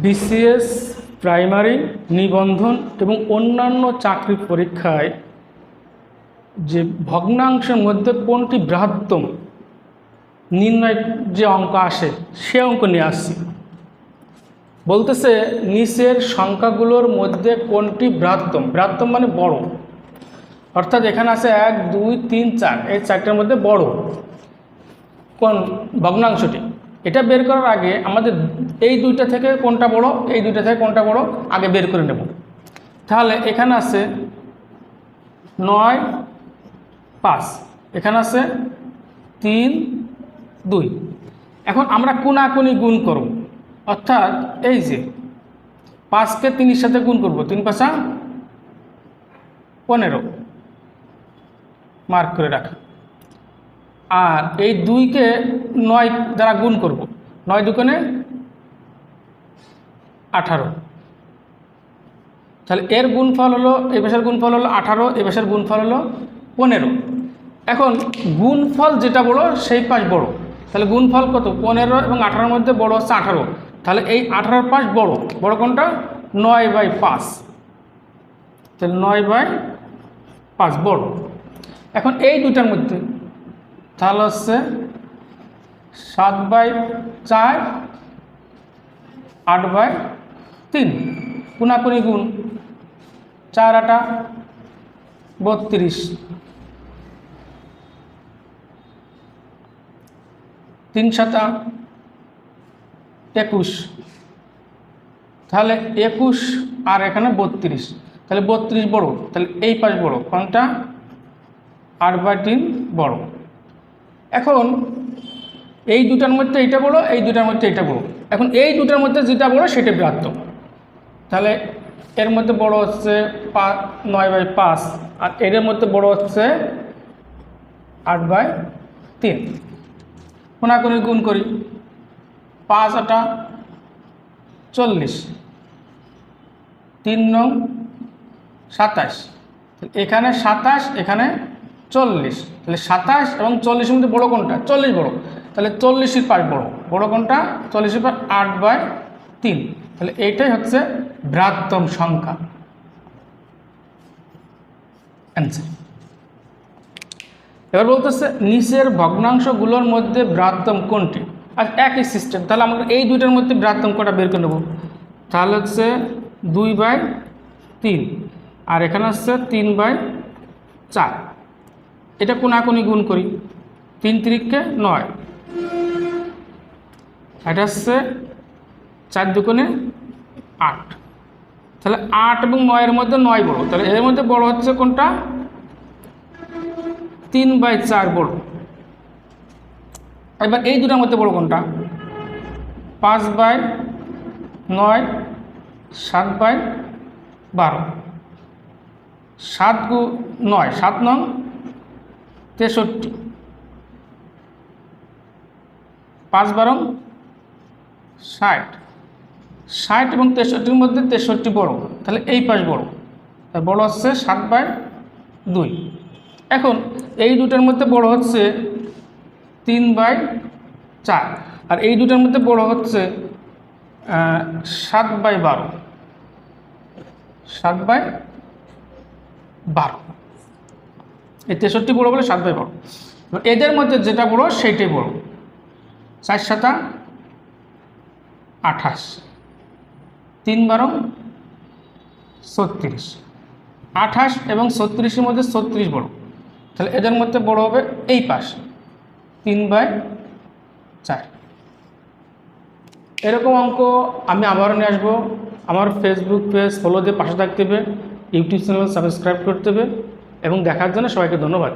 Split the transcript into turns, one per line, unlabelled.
BCS primary নিবন্ধন এবং অন্যান্য চাকরি পরীক্ষায় যে ভগ্নাংশের মধ্যে কোনটি বৃহত্তম, নির্ণয় যে অঙ্ক আসে সে অঙ্ক নিয়ে আসছি। বলতেছে নিচের সংখ্যাগুলোর মধ্যে কোনটি বৃহত্তম বৃহত্তম মানে বড়। অর্থাৎ এখানে আছে এক, দুই, তিন, চার, এই চারটার মধ্যে বড় কোন ভগ্নাংশটি। এটা বের করার আগে আমাদের এই দুইটা থেকে কোনটা বড়, এই দুইটা থেকে কোনটা বড়, আগে বের করে নেব। তাহলে এখানে আছে নয়, পাঁচ। এখানে আছে তিন, দুই। এখন আমরা কোনাকুনি গুণ করব। অর্থাৎ এই যে পাঁচকে তিনের সাথে গুণ করব। তিন পাঁচা পনেরো। মার্ক করে রাখি। আর এই দুইকে নয় দ্বারা গুণ করব। নয় দুকোনে আঠারো। তাহলে এর গুণফল হলো এই পেশার গুণফল হলো আঠারো এই পেশার গুণফল হলো পনেরো। এখন গুণফল যেটা বড়, সেই পাশ বড়। তাহলে গুণফল কত? পনেরো এবং আঠারোর মধ্যে বড় হচ্ছে আঠারো। তাহলে এই আঠারোর পাশ বড়। বড় কোনটা? নয় বাই পাঁচ। তাহলে নয় বাই পাঁচ বড়। এখন এই দুটার মধ্যে তাহলে হচ্ছে সাত বাই চার, আট বাই তিন। কোনাকুনি গুণ চার আটা বত্রিশ। তিন সাতা একুশ। তাহলে একুশ আর এখানে বত্রিশ। তাহলে বত্রিশ বড়, তাহলে এই পাশ বড়, কোনটা? আট বাই তিন বড়। এখন এই দুটার মধ্যে এইটা বলো, এই দুটার মধ্যে এটা বড় এখন এই দুটার মধ্যে যেটা বড় সেটা বৃহত্তম। তাহলে এর মধ্যে বড় হচ্ছে পাঁচ নয় বাই পাঁচ, আর এর মধ্যে বড় হচ্ছে আট বাই তিন। কোনাকুনি গুণ করি, পাঁচ আটা চল্লিশ, তিন নং সাতাশ। এখানে সাতাশ, এখানে চল্লিশ। তাহলে সাতাশ এবং চল্লিশের মধ্যে বড়ো কোনটা? চল্লিশ বড়ো। তাহলে চল্লিশের পাশ বড়ো। বড়ো কোনটা? চল্লিশের পাশ আট বাই তিন। তাহলে এইটাই হচ্ছে বৃহত্তম সংখ্যা। এবার বলতেছে, নিচের ভগ্নাংশগুলোর মধ্যে বৃহত্তম কোনটি? আর একই সিস্টেম তাহলে আমরা এই দুইটার মধ্যে বৃহত্তম কোনটা বের করে নেব। তাহলে হচ্ছে দুই বাই তিন। আর এখানে হচ্ছে তিন বাই চার। এটা কোনাকুনি গুণ করি। তিন তিরিককে নয়। এটা হচ্ছে চার দুকোণে আট। তাহলে আট এবং নয়ের মধ্যে নয় বড়। তাহলে এর মধ্যে বড় হচ্ছে কোনটা? তিন বাই চার বড়। এবার এই দুটার মধ্যে বড় কোনটা? পাঁচ বাই নয়, সাত বাই বারো। সাত গু নয়, সাত নং তেষট্টি। পাঁচ বারো ষাট। ষাট এবং তেষট্টির মধ্যে তেষট্টি বড় তাহলে এই পাশ বড় বড় হচ্ছে সাত বাই দুই। এখন এই দুটার মধ্যে বড় হচ্ছে তিন বাই চার। আর এই দুটার মধ্যে বড় হচ্ছে সাত বাই বারো। সাত বাই বারো। এই তেষট্টি বড় বলে সাত বাই বারো। এদের মধ্যে যেটা বড়, সেইটাই বড়। চার সাতা, আঠাশ। তিন বারো, ছত্রিশ। আঠাশ এবং ছত্রিশের মধ্যে ছত্রিশ বড়। তাহলে এদের মধ্যে বড় হবে এই পাশ। তিন বাই চার। এরকম অঙ্ক আমি আবারও নিয়ে আসব। আমার ফেসবুক পেজ ফলো দিয়ে পাশে থাকতে হবে। ইউটিউব চ্যানেল সাবস্ক্রাইব করতে হবে। এবং দেখার জন্য সবাইকে ধন্যবাদ।